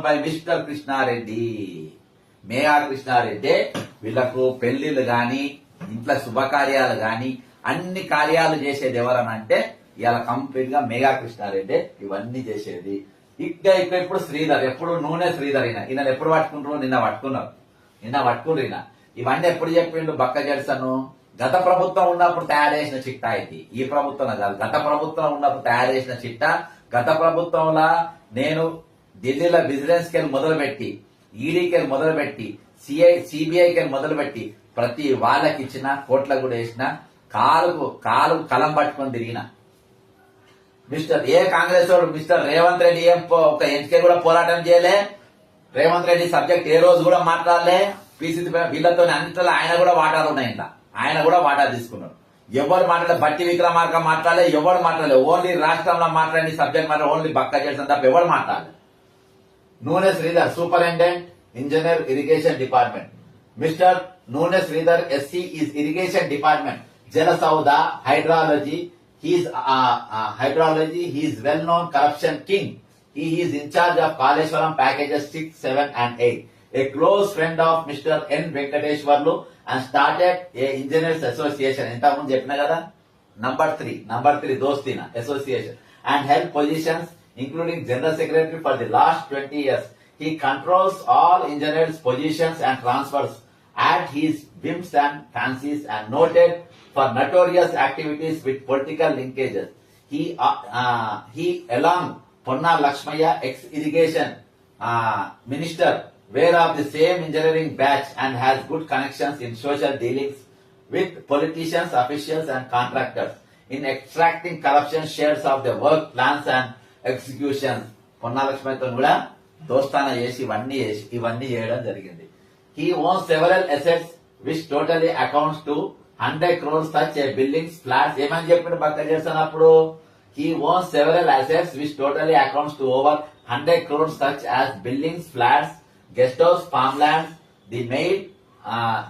By mister Krishna Reddy Megha Krishna Reddy వీళ్ళకు పెళ్ళిళ్ళు గాని ఇంట్లో శుభకార్యాలు గాని అన్ని కార్యాలు చేసేది ఎవరనంటే ఇలా కంప్లీట్గా మేఘా కృష్ణారెడ్డి ఇవన్నీ చేసేది. ఇక్కడ ఇక్కడ ఎప్పుడు శ్రీధర్ ఎప్పుడు నూనె శ్రీధర్ ఈయన. ఈయన ఎప్పుడు పట్టుకుంటారు నిన్న పట్టుకున్నారు. నిన్న పట్టుకున్నారు ఈయన. ఇవన్నీ ఎప్పుడు చెప్పిండు బక్క జడ్సను గత ప్రభుత్వం ఉన్నప్పుడు తయారు చేసిన చిట్టా ఇది. ఈ ప్రభుత్వం కాదు గత ప్రభుత్వం ఉన్నప్పుడు తయారు చేసిన చిట్టా. గత ప్రభుత్వంలో నేను ఢిల్లీలో విజిలెన్స్ కెన్ మొదలుపెట్టి ఈడీకి మొదలుపెట్టి సిఐ సిబిఐకి మొదలుపెట్టి ప్రతి వాళ్ళకి ఇచ్చిన కోట్లకు కూడా వేసిన కాలుకు కాలు కలం పట్టుకొని తిరిగిన. మిస్టర్ ఏ కాంగ్రెస్ వాడు మిస్టర్ రేవంత్ రెడ్డి ఏం ఒక ఎన్కే కూడా పోరాటం చేయలే? రేవంత్ రెడ్డి సబ్జెక్ట్ ఏ రోజు కూడా మాట్లాడలే? పీసీసీ వీళ్ళతో అంతలో ఆయన కూడా వాటాలు ఉన్నాయి ఇంత ఆయన కూడా వాటా తీసుకున్నాడు. ఎవరు మాట్లాడే బట్టి విక్రమార్క మాట్లాడలే ఎవరు మాట్లాడలేదు ఓన్లీ రాష్ట్రంలో మాట్లాడి సబ్జెక్ట్ మాట్లాడే ఓన్లీ బక్క చేసిన తప్ప ఎవరు మాట్లాడలేదు Nune Sridhar superintendent engineer irrigation department Mr Nune Sridhar SE is irrigation department Jala Soudha hydrology he's hydrology he's well known corruption king he is in charge of Kaleshwaram packages 6, 7 and 8. A close friend of Mr. N. Venkateshwarlu and started a engineers association. ఇంతకుముందు చెప్పిన కదా number three number three దోస్తీనా association and health positions including General Secretary for the last 20 years. He controls all engineers' positions and transfers at his whims and fancies and noted for notorious activities with political linkages. He, uh, uh, he along Purna Lakshmaya, ex-irrigation uh, minister, were of the same engineering batch and has good connections in social dealings with politicians, officials and contractors in extracting corruption shares of the work plans and execution పొన్నాలక్ష్మితో కూడా దోస్తాన చేసి ఇవన్నీ చేసి ఇవన్నీ చేయడం జరిగింది. He own several assets which totally accounts to hundred crores such a buildings flats ఏమని చెప్పిన పక్క చేస్తున్నప్పుడు he own several assets which totally accounts to over hundred crores such as buildings flats guest house farm lands the made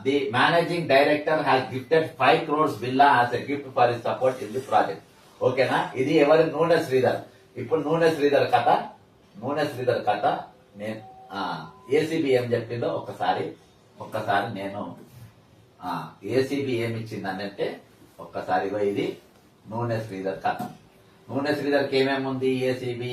the managing director has gifted five crores villa as a gift for his support in the project ఓకేనా ఇది ఎవరి నూనె శ్రీధర్? ఇప్పుడు నూనె శ్రీధర్ కథ నూనె శ్రీధర్ కథ నేను ఏసీబీ ఏం చెప్పిందో ఒక్కసారి ఒక్కసారి నేను ఏసీబీ ఏమి ఇచ్చిందనంటే ఒక్కసారి ఇది నూనె శ్రీధర్ కథ. నూనె శ్రీధర్కి ఏమేమి ఉంది ఏసీబీ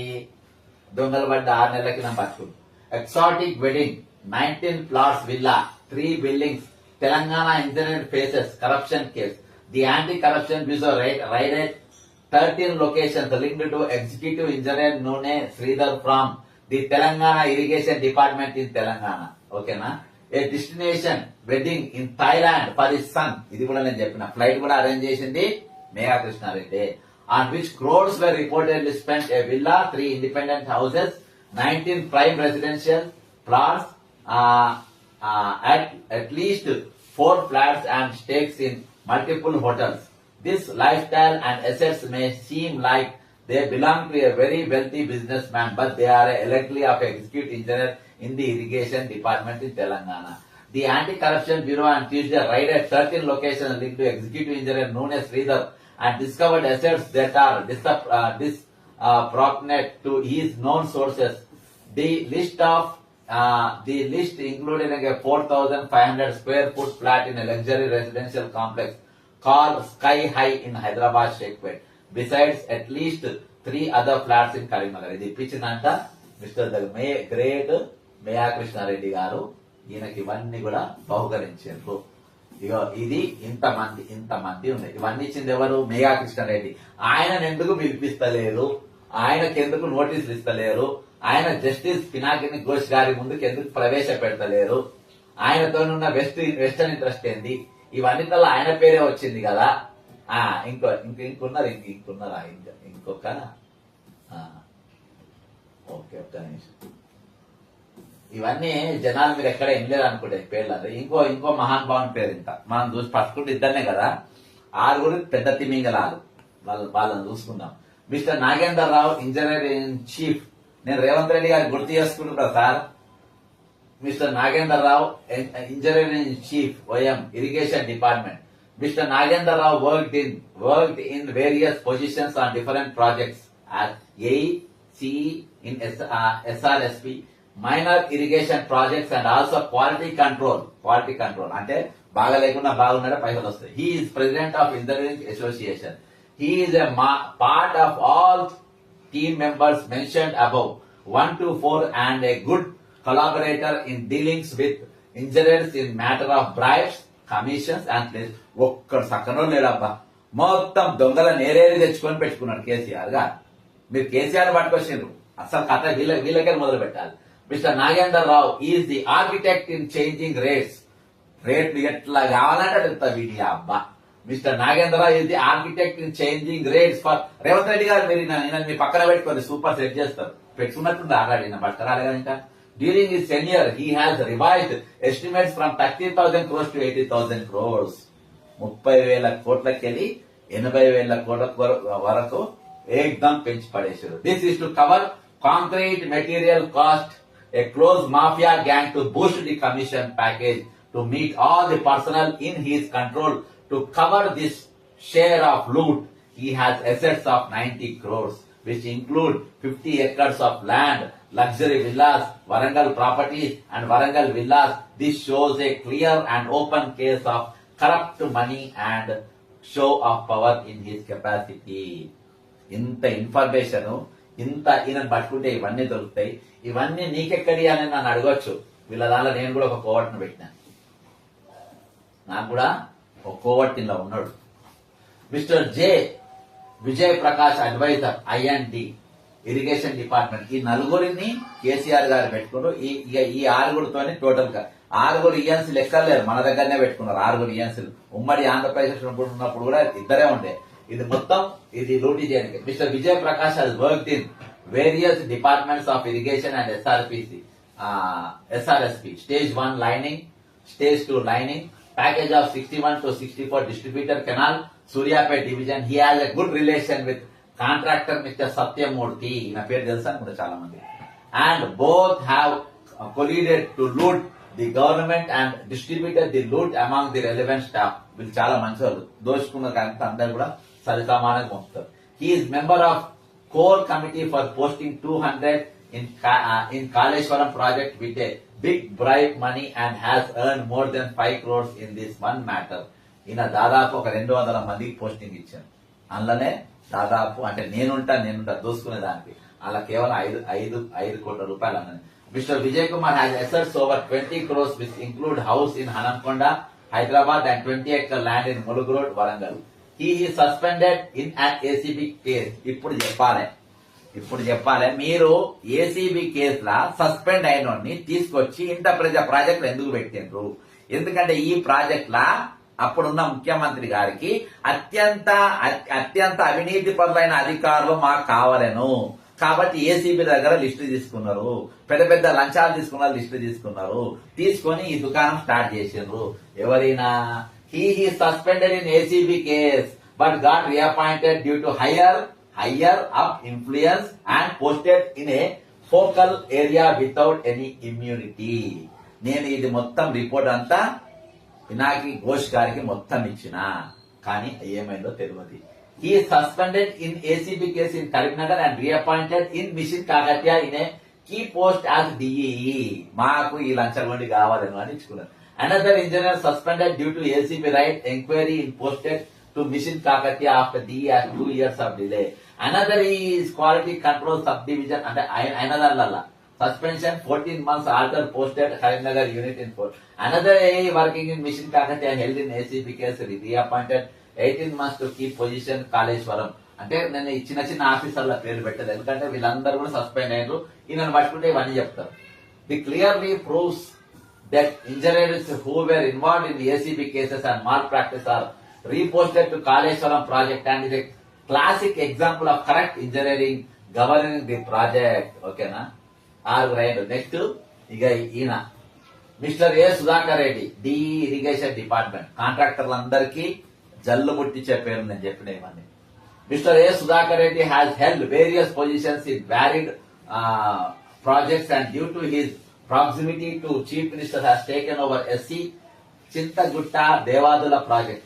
దొంగలు పడ్డ ఆరు నెలల కింద పట్టుకుంది exotic wedding nineteen plots villa three buildings Telangana engineer faces corruption case the anti corruption bureau raided thirteen locations linked to executive engineer Nune Sridhar from the Telangana irrigation department in Telangana ఓకేనా a destination wedding in Thailand for his son ఇది కూడా నేను చెప్పిన. Flight కూడా arrange చేసింది Megha Krishna Reddy on which crores were reportedly spent a villa three independent houses nineteen prime residential plots at at least four flats and stakes in multiple. This lifestyle and assets may seem like they belong to a very wealthy businessman, but they are a electly of executive engineer in the irrigation department in Telangana. The Anti-Corruption Bureau on Tuesday raided 13 locations linked to executive engineer Nunes Sridhar and discovered assets that are uh, disproportionate to his known sources. The list of uh, the list included a 4,500 square foot flat in a luxury residential complex called Sky High in Hyderabad, Shekhpet. Besides at least three other flats in Karimnagar. ఇది ఇప్పించిందంట mister the మే great మేయా Krishna Reddy గారు. ఈయనకి ఇవన్నీ కూడా బహుకరించారు. ఇగో ఇది ఇంతమంది ఇంతమంది ఉన్నాయి. ఇవన్నీ ఇచ్చింది ఎవరు? మేఘా కృష్ణారెడ్డి ఆయన ఎందుకు పిలిపిస్తలేరు? ఆయనకి ఎందుకు నోటీసులు ఇస్తలేరు? ఆయన జస్టిస్ పినాకిని ఘోష్ గారి ముందుకు ఎందుకు ప్రవేశపెడతలేరు? ఆయనతో ఉన్న వెస్ట్ వెస్టర్న్ ఇంట్రెస్ట్ ఏంది? ఇవన్నిటిలో ఆయన పేరే వచ్చింది కదా. ఆ ఇంకో ఇంక ఇంకున్నారు ఇంక ఇంకున్నారా? ఇంకా ఇంకొక ఆ, ఓకే ఒక్క నిమిషం. ఇవన్నీ జనాలు మీరు ఎక్కడ వినలేరు అనుకుంటే పేర్లు అది. ఇంకో ఇంకో మహాన్ పేరు ఇంత. మనం చూసి పట్టుకుంటే ఇద్దరినే కదా. ఆరుగురు పెద్ద తిమింగలారు వాళ్ళ వాళ్ళని చూసుకుందాం. Mr Nagender Rao engineer in chief. నేను రేవంత్ రెడ్డి గారు గుర్తు చేసుకుంటున్నా sir. Mr Nagender Rao engineer in chief YM irrigation department. Mr Nagender Rao worked in worked in various positions on different projects as AE, CE in SRSP, minor irrigation projects and also quality control quality control. అంటే బాగా లేకుండా బాగున్నాడే పైసలు వస్తాయి. He is president of engineering association. He is a part of all team members mentioned above, 1 to 4 and a good collaborator in dealings with engineers in matter of bribes, commissions and place. ఒక్కడు సక్కనో లేడబ్బా. మొత్తం దొంగల నేరేది తెచ్చుకొని పెట్టుకున్నాడు కేసీఆర్ గారు. మీరు కేసీఆర్ పట్టుకొచ్చిండ్రు. అసలు కథ వీళ్ళ వీళ్ళకే మొదలు పెట్టాలి. Mr Nagender Rao is the architect in changing rates. రేట్లు ఎట్లా కావాలంటే అడుగుతా వీడియా అబ్బా. Mr Nagendra is the architect in changing rates for Revanth Reddy గారు మీరు మీ పక్కన పెట్టుకొని సూపర్ సెట్ చేస్తారు. పెట్టుకున్నట్టుంది ఆల్రెడీ నా బట్టరాడు కదా ఇంకా. During his tenure he has revised estimates from thirty thousand crores to eighty thousand crores ముప్పై వేల కోట్లకెళ్ళి ఎనభై వేల కోట్ల కొర- వరకు ఏకదం పెంచి పడేశారు this is to cover concrete material cost a close mafia gang to boost the commission package to meet all the personnel in his control to cover this share of loot. He has assets of 90 crores, which include 50 acres of land, luxury villas, Varangal properties, and Varangal villas. This shows a clear and open case of corrupt money and show of power in his capacity. ఇంత information ఇంత ఈయన పట్టుకుంటే ఇవన్నీ దొరుకుతాయి ఇవన్నీ నీకెక్కడి అని నన్ను అడగొచ్చు వీళ్ళ దానిలో నేను కూడా ఒక కోవట్ను పెట్టినాను నాకు కూడా ఒక కోవట్టిలో ఉన్నాడు Mr J Vijay Prakash adviser IND irrigation department. ఈ నలుగురిని కేసీఆర్ గారు పెట్టుకున్నారు. ఈ ఈ- ఆరుగురితోనే టోటల్గా ఆరుగురు ఈఎన్సీలు లెక్కలేరు మన దగ్గరనే పెట్టుకున్నారు ఆరుగురు ఈఎన్సీలు ఉమ్మడి ఆంధ్రప్రదేశ్ ఉన్నప్పుడు ఉన్నప్పుడు కూడా ఇద్దరే ఉండే. ఇది మొత్తం ఇది లూటీ చేయడానికి. Mr Vijay Prakash has work in various departments of irrigation and SRPC SRSP stage one lining stage two lining package of sixty one to sixty four distributor canal Suryapet division. He has a good relation with contractor Mr. Satyamurthy, నా పేరు తెలుసా అనుకుంటా చాలా మంది. And both have colluded to loot the government and distributed the loot among the relevant staff. వీళ్ళు చాలా మంచి వాళ్ళు దోచుకున్న కానీ అందరు కూడా సరిసమానంగా పంపుతారు he is member of core committee for posting two hundred in in Kaleshwaram project with a big bright money and has earn more than five crores in this one matter ఈయన దాదాపు ఒక రెండు వందల మందికి పోస్టింగ్ ఇచ్చాను అందులోనే దాదాపు అంటే నేనుంటా నేనుంటా దోసుకునే దానికి. అలా కేవలం ఐదు ఐదు ఐదు కోట్ల రూపాయలు అన్నది. Mister Vijay Kumar has assets over twenty crores with include house in Hanamkonda Hyderabad and twenty acre land in Mulugu road Warangal ఈ suspended in an ACB case ఇప్పుడు చెప్పాలి. ఇప్పుడు చెప్పాలి. మీరు ఏసీబీ కేసులా సస్పెండ్ అయినోడిని తీసుకొచ్చి ఇంత ప్రజ ప్రాజెక్టులు ఎందుకు పెట్టిండ్రు? ఎందుకంటే ఈ ప్రాజెక్టులా అప్పుడున్న ముఖ్యమంత్రి గారికి అత్యంత అత్యంత అవినీతి పరులైన అధికారులు మాకు కావలను. కాబట్టి ఏసీబీ దగ్గర లిస్టు తీసుకున్నారు. పెద్ద పెద్ద లంచాలు తీసుకున్న లిస్టు తీసుకున్నారు. తీసుకొని ఈ దుకాణం స్టార్ట్ చేసిండ్రు. ఎవరైనా? He he suspended in ACB case but got reappointed due to higher higher up influence and posted in a focal area without any immunity. నేను ఇది మొత్తం రిపోర్ట్ అంతా పినాకి ఘోష్ గారికి మొత్తం ఇచ్చిన కానీ ఏమైందో తెలియదు ఈ suspended in ACB case in Karimnagar and reappointed in mission Kakatiya in a key post as DEE మాకు ఈ లంచగొండి కావాలని అని ఇచ్చుకున్నారు. Another engineer suspended due to ACB raid enquiry in posted to mission Kakatiya after the two years of delay another is quality control sub division అంటే అనదర్లల్లా suspension fourteen months order posted Karimnagar unit in four another AI working in mission Kakatiya health in ACB case reappointed eighteen months to keep position Kaleshwaram అంటే నేను చిన్న చిన్న ఆఫీసర్ల పేరు పెట్టదు ఎందుకంటే వీళ్ళందరూ కూడా సస్పెండ్ అయ్యారు ఈ నన్ను పట్టుకుంటే ఇవన్నీ చెప్తారు. The clearly proves that engineers who were involve in ACB cases and malpractice are reposted to Kaleshwaram project and ఇది classic example of correct engineering governing the project ఓకేనా ఆరు రైన్లు నెక్స్ట్ ఇక ఈయన mister A Sudhakar Reddy the irrigation department కాంట్రాక్టర్లందరికీ జల్లు ముట్టించే పేరు నేను చెప్పిన ఇవన్నీ mister A Sudhakar Reddy has held various positions in valid projects and due to his proximity to chief minister has taken over SC Chintagutta Devadula project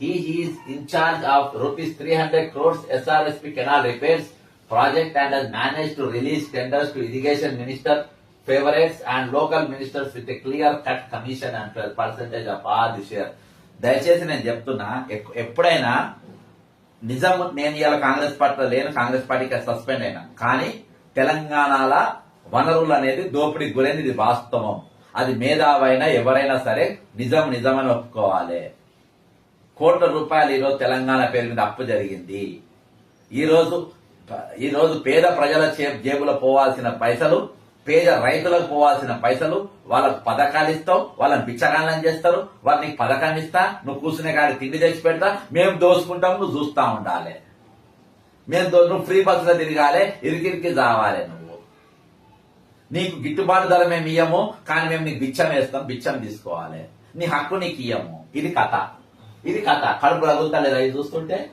he he's in charge of rupees three hundred crores SRSP canal repairs project and has managed to release tenders to irrigation minister favorites and local ministers with a clear cut commission and percentage of all the share. దయచేసి నేను చెప్తున్నా ఎక్- ఎప్పుడైనా నిజం నేను ఇవాళ కాంగ్రెస్ పార్టీలో లేను కాంగ్రెస్ పార్టీకి సస్పెండ్ అయినా కానీ తెలంగాణలో వనరులు అనేది దోపిడీ గురైంది ఇది వాస్తవం అది మేధావైనా ఎవరైనా సరే నిజం నిజమని ఒప్పుకోవాలి కోట్ల రూపాయలు ఈరోజు తెలంగాణ పేరు మీద అప్పు జరిగింది ఈ ఈరోజు ఈ రోజు పేద ప్రజల చే- పోవాల్సిన పైసలు పేద రైతులకు పోవాల్సిన పైసలు వాళ్ళకు పథకాలు ఇస్తావు వాళ్ళని బిచ్చగాళ్ళని చేస్తారు వాళ్ళు నీకు పథకాన్ని ఇస్తా నువ్వు కూర్చునే కాడి తిండి తెచ్చి పెడతా మేము దోసుకుంటాం నువ్వు చూస్తా ఉండాలి. మేము నువ్వు ఫ్రీ బస్సులో తిరగాలి ఇరికిరికి రావాలి నువ్వు. నీకు గిట్టుబాటు ధర మేము ఇయ్యము కానీ మేము నీకు బిచ్చం వేస్తాం బిచ్చం తీసుకోవాలి. నీ హక్కు నీకు ఇయ్యము. ఇది కథ. ఇది కథ. కడుపు రగులుతలేదు అది చూస్తుంటే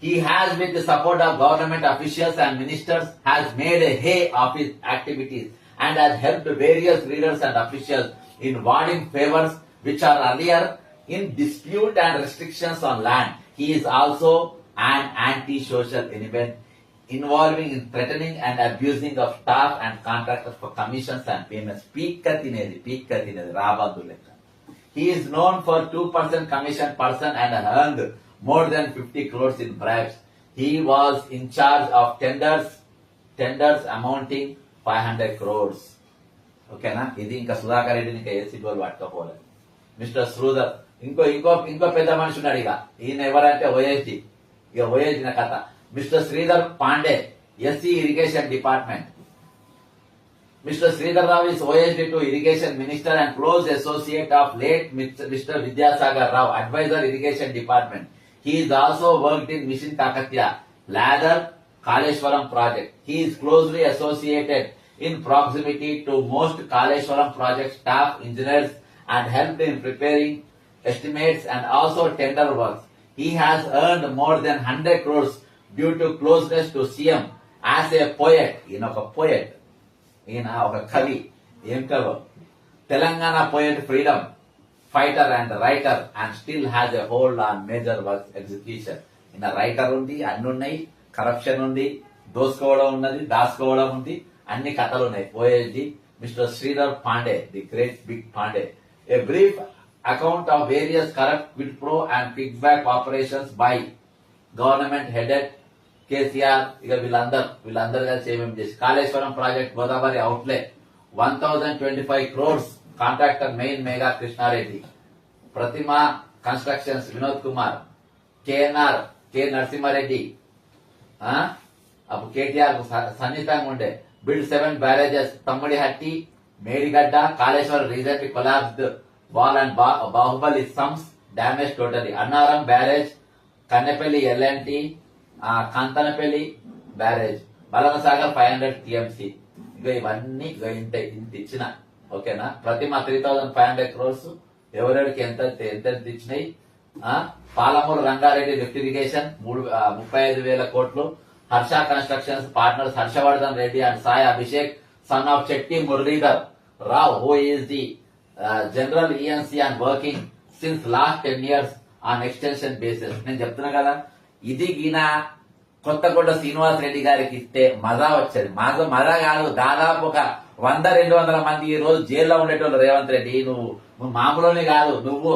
he has with the support of government officials and ministers has made a hay of his activities and has helped various leaders and officials in awarding favors which are earlier in dispute and restrictions on land. He is also an anti-social element involving in threatening and abusing of staff and contractors for commissions and payments. Peak Katinedi, Rabadulekha. He is known for 2% commission person and earned more than 50 crores in bribes. He was in charge of tenders, tenders amounting 500 crores. ఓకేనా ఇది ఇంకా సుధాకర్ రెడ్డిని ఇంకా ఏసీ గోల్ పట్టుకోపోలేదు mister Sridhar ఇంకో ఇంకో ఇంకో పెద్ద మనిషి ఉన్నాడు ఇక ఈయన ఎవరంటే ఓఎస్డి ఇక ఓఎస్డి కథ mister Sridhar Pandey SC irrigation department mister Sridhar Rao is OSD to irrigation minister and close associate of late mister Vidyasagar Rao adviser irrigation department He is also worked in Mission Kakatya, Ladar Kaleshwaram project. He is closely associated in proximity to most Kaleshwaram project staff engineers and helped in preparing estimates and also tender works. He has earned more than 100 crores due to closeness to CM as a poet. You know, a poet. in know, a kavi. Telangana poet freedom. Fighter and writer and still has a hold on major work execution ఈయన writer ఉంది అన్ని ఉన్నాయి corruption ఉంది దోసుకోవడం ఉన్నది దాచుకోవడం ఉంది అన్ని కథలు ఉన్నాయి. పోయేది mister Sridhar Pandey the great big Pandey a brief account of various corrupt quid pro and kickback operations by government headed KCR ఇక వీళ్ళందరూ వీళ్ళందరూ కలిసి ఏమేమి చేసి Kaleshwaram project Godavari outlay one thousand twenty five crores contractor main Megha Krishna Reddy Pratima constructions Vinod Kumar KNR K Narasimha Reddy అప్పుడు కేటీఆర్ సన్నిహితంగా ఉండే build seven barrages Tummidihatti Medigadda Kaleshwaram recently collapsed wall and Baahubali sums damage totally. Annaram barrage Kannepalli L and T Kantanapalli barrage Balamasagar five hundred TMC ఇక ఇవన్నీ ఇంత ఇంత ఇచ్చిన ఓకేనా? ప్రతి మా three thousand five hundred crores ఎవరెవరికి ఎంత ఎంత ఇచ్చినాయి? పాలమూరు రంగారెడ్డి లిఫ్ట్ ఇరిగేషన్ మూడు ముప్పై ఐదు వేల కోట్లు. Harsha constructions partners Harshavardhan Reddy and Sai Abhishek son of Chetti Muralidhar. Rao who is the general ENC and working since last ten years on extension basis నేను చెప్తున్నా కదా ఇది గిన కొత్తగొడ్డ శ్రీనివాస్ రెడ్డి గారికి ఇస్తే మజా వచ్చేది. మజా మజా కాదు దాదాపు ఒక వంద రెండు వందల మంది ఈ రోజు జైల్లో ఉండేటోళ్ళు రేవంత్ రెడ్డి. నువ్వు నువ్వు మామూలునే కాదు నువ్వు.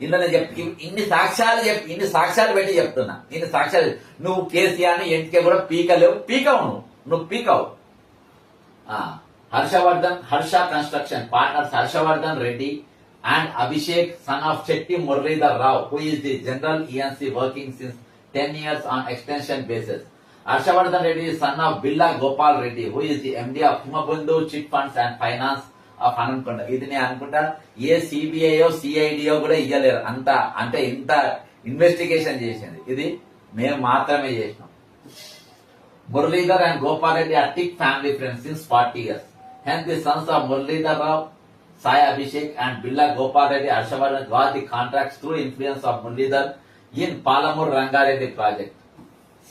ఇందులో నేను చెప్ ఇన్ని సాక్ష్యాలు చెప్పి ఇన్ని సాక్ష్యాలు పెట్టి చెప్తున్నా. ఇన్ని సాక్ష్యాలు నువ్వు కేసీఆర్ని ఎన్కే కూడా పీకలేవు. పీకవు నువ్వు. నువ్వు పీకవు. Harshavardhan Harsha construction partners Harshavardhan Reddy and Abhishek son of Chetti Muralidhar Rao who is the general ENC working since ten years on extension basis Harshavardhan Reddy son of Billa Gopal Reddy who is the MD of Himabandhu chit funds and finance of Hanamkonda ఇది నేను అనుకుంటా ఏ సిబిఐయో సిఐడియో కూడా ఇవ్వలేరు అంత అంటే ఇంత investigation చేసింది. ఇది మేము మాత్రమే చేసినాం. Muralidhar and Gopal Reddy are thick family friends since forty years hence the sons of Muralidhar Rao Sai Abhishek and Billa Gopal Reddy Harshavardhan ద్వారా the contracts through influence of Muralidhar in Palamur Rangareddy project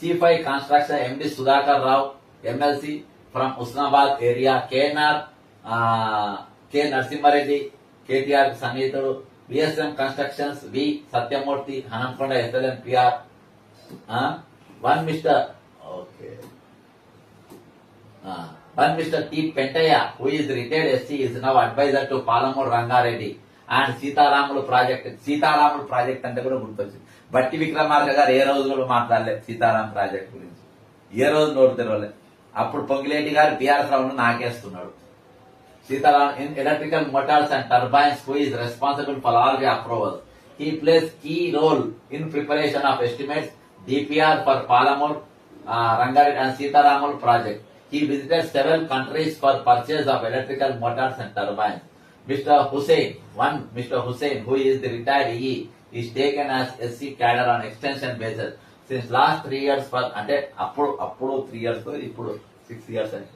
C5 construction MD Sudhakar Rao, MLC from Usnabad area, KNR, uh, K. Narsimhareddy, KTR Sanitadu, VSM Constructions, V. Satyamurthy, Hanamkonda SLN PR, uh, one Mr. Okay. One Mr. T. Pentaya, who is retired SC, is now advisor to Palamur Rangareddy and Sitaramulu project Sitaramulu project అంటే కూడా గుర్తొచ్చింది బట్టి విక్రమార్క గారు ఏ రోజు కూడా మాట్లాడలేదు Sitaram project గురించి ఏ రోజు నోరు తెరవలేదు అప్పుడు పొంగిలేటి గారు టీఆర్ఎస్ రావడం నాకేస్తున్నాడు Sitaram electrical motors and turbines who is responsible for all the approval he plays key role in preparation of estimates DPR for Palamur Rangareddy and Sitaramul project he visited seven countries for purchase of electrical motors and turbines mister Hussain one mister Hussain who is the retired E is taken as SC cadre on extension bases since last three years for అంటే అప్పుడు అప్పుడు three years ఇప్పుడు six years అని.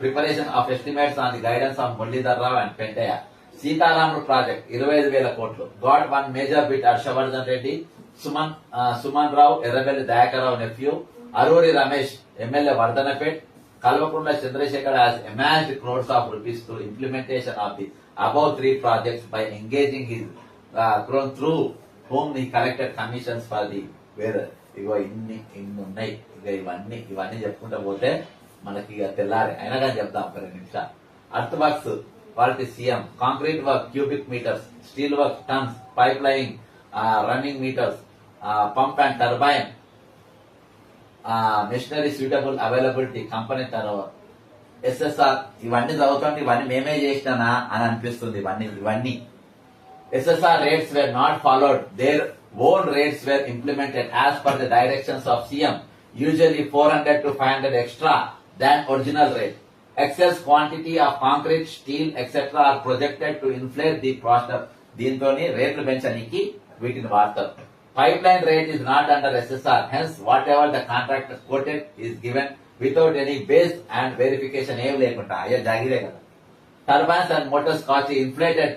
Preparation of estimates on the guidance of Muralidhar Rao and Pentaiah Seetharamulu project ఇరవై ఐదు వేల కోట్లు. Got one major bit Harshavardhan Reddy Suman Suman Rao Errabelli Dayakar Rao nephew Aruri Ramesh MLA Wardhannapet Kalvakuntla Chandrashekar has amassed crores of rupees to implementation of the above three projects by engaging his through home the collected commissions for the where ego ఇన్ని ఇన్ని ఉన్నాయి. ఇక ఇవన్నీ ఇవన్నీ చెప్పుకుంటా పోతే మనకి ఇక తెల్లారి అయినా కానీ చెప్దాం ఒక రెండు నిమిషాలు. అర్త్ వర్క్స్ వాటి CM concrete work cubic metres steel work tons pipeline running metres pump and turbine machinery suitable availability company turnover SSR ఇవన్నీ చదువుతుంటే ఇవన్నీ మేమే చేసినానా అని అనిపిస్తుంది. ఇవన్నీ ఇవన్నీ. SSR rates were not followed. Their own rates were implemented as per the directions of CM, usually 400 to 500 extra than original rate. Excess quantity of concrete, steel, etc. are projected to inflate the cost of దీంతోని రేట్లు పెంచడానికి వీటిని వాడతారు pipeline rate is not under SSR hence whatever the contractor quoted is given without any base and verification ఏం లేకుండా అయ్యా జాగిరే కదా turbines and motors cost inflated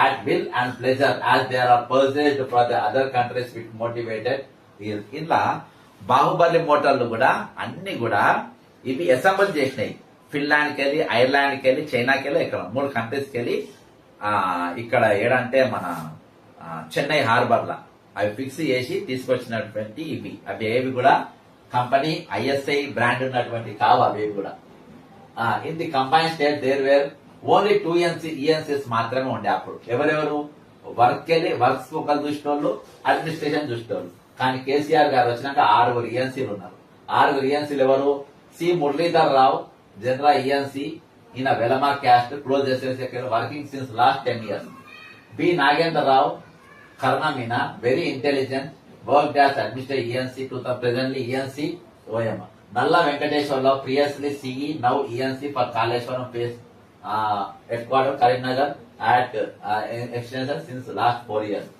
at will and pleasure as they are purchased for the other countries which motivated ఇలా బాహుబలి మోటార్లు కూడా అన్ని కూడా ఇవి అసెంబుల్ చేసినాయి. ఫిన్లాండ్కి వెళ్ళి ఐర్లాండ్కి వెళ్ళి చైనాకి వెళ్ళి ఇక్కడ మూడు కంట్రీస్కి వెళ్ళి ఇక్కడ ఏడంటే మన చెన్నై హార్బర్లా అవి ఫిక్స్ చేసి తీసుకొచ్చినటువంటి ఇవి. అవి ఏవి కూడా? కంపెనీ ఐఎస్ఐ బ్రాండ్ ఉన్నటువంటి కావు అవి కూడా. In the combine state there were only two NC ENCs మాత్రమే ఉండే అప్పుడు. ఎవరెవరు? వర్క్ వెళ్ళి వర్క్స్ ఒకరు చూసేటోళ్ళు అడ్మినిస్ట్రేషన్ చూసేటోళ్ళు. కానీ కేసీఆర్ గారు వచ్చినాక ఆరుగురు ఈఎన్సీలు ఉన్నారు. ఆరుగురు ఈఎన్సీలు ఎవరు? C. Muralidhar Rao general ENC ఈయన వెలమార్ caste close SS working since last ten years B. Nagendra Rao కర్ణమీన very intelligent work does administrate ENC two presently ENC OM Nalla Venkateswararao previously CE now ENC for Kaleshwaram phase head quarter Karimnagar at extension since last four years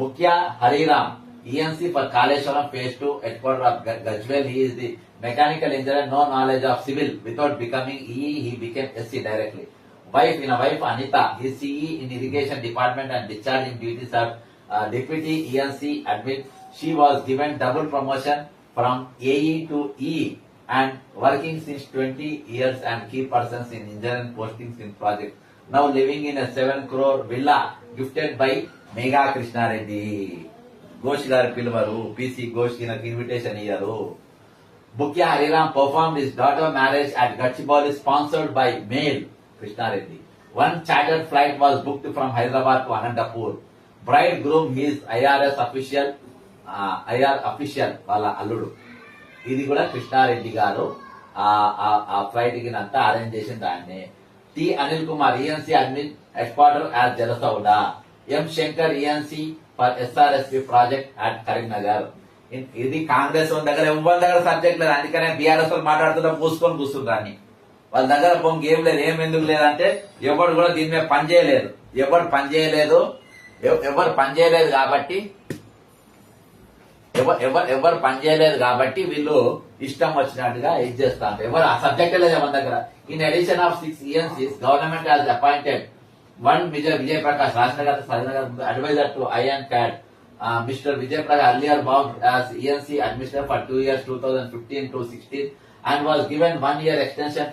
ముఖ్య Hariram ENC for Kaleshwaram phase two head quarter of Gajwel he is the mechanical engineer no knowledge of civil without becoming EE he became SC directly wife in a wife Anita is CE in irrigation department and discharging duties of uh, deputy ENC admin she was given double promotion from AE to E and working since 20 years and key persons in engineering postings in project now living in a 7 crore villa gifted by Mega Krishna Reddy Ghosh గారు పిలువరు PC Ghosh ఈయనకు invitation ఇయ్యరు Bukya Hariram performed his daughter marriage at Gachibowli sponsored by Mail krishna reddy One chartered flight was booked from Hyderabad to Anantapur. Bride groom his IRS official, uh, IR official వాళ్ళ అల్లుడు ఇది కూడా కృష్ణారెడ్డి గారు ఆ- ఫ్లైట్కి అంతా arrange చేసిన దాన్ని. T Anil Kumar ENC admin headquarter as Jalasoudha M Shankar ENC for SRSP project at Karimnagar. ఇది కాంగ్రెస్ వాళ్ళ దగ్గర ఎవరి దగ్గర సబ్జెక్ట్ లేదు. అందుకనే బీఆర్ఎస్ వాళ్ళు మాట్లాడుతున్నా పూసుకొని కూర్చుంటారు వాళ్ళ దగ్గర పొంగి ఏం లేదు ఏం ఎందుకు లేదంటే ఎవరు కూడా దీని మీద పని చేయలేదు. ఎవడు పని చేయలేదు ఎవరు పని చేయలేదు కాబట్టి ఎవరు ఎవరు ఎవరు పని చేయలేదు కాబట్టి వీళ్ళు ఇష్టం వచ్చినట్టుగా ఇది చేస్తారు ఎవరు ఆ సబ్జెక్ట్ లేదు మన దగ్గర. In addition of six ENCs government has appointed one Vijay Vijay Prakash రాష్ట్ర adviser to I and CAD mister Vijay Prakash earlier Bob as ENC administer for two years two thousand fifteen to sixteen and was given one year extension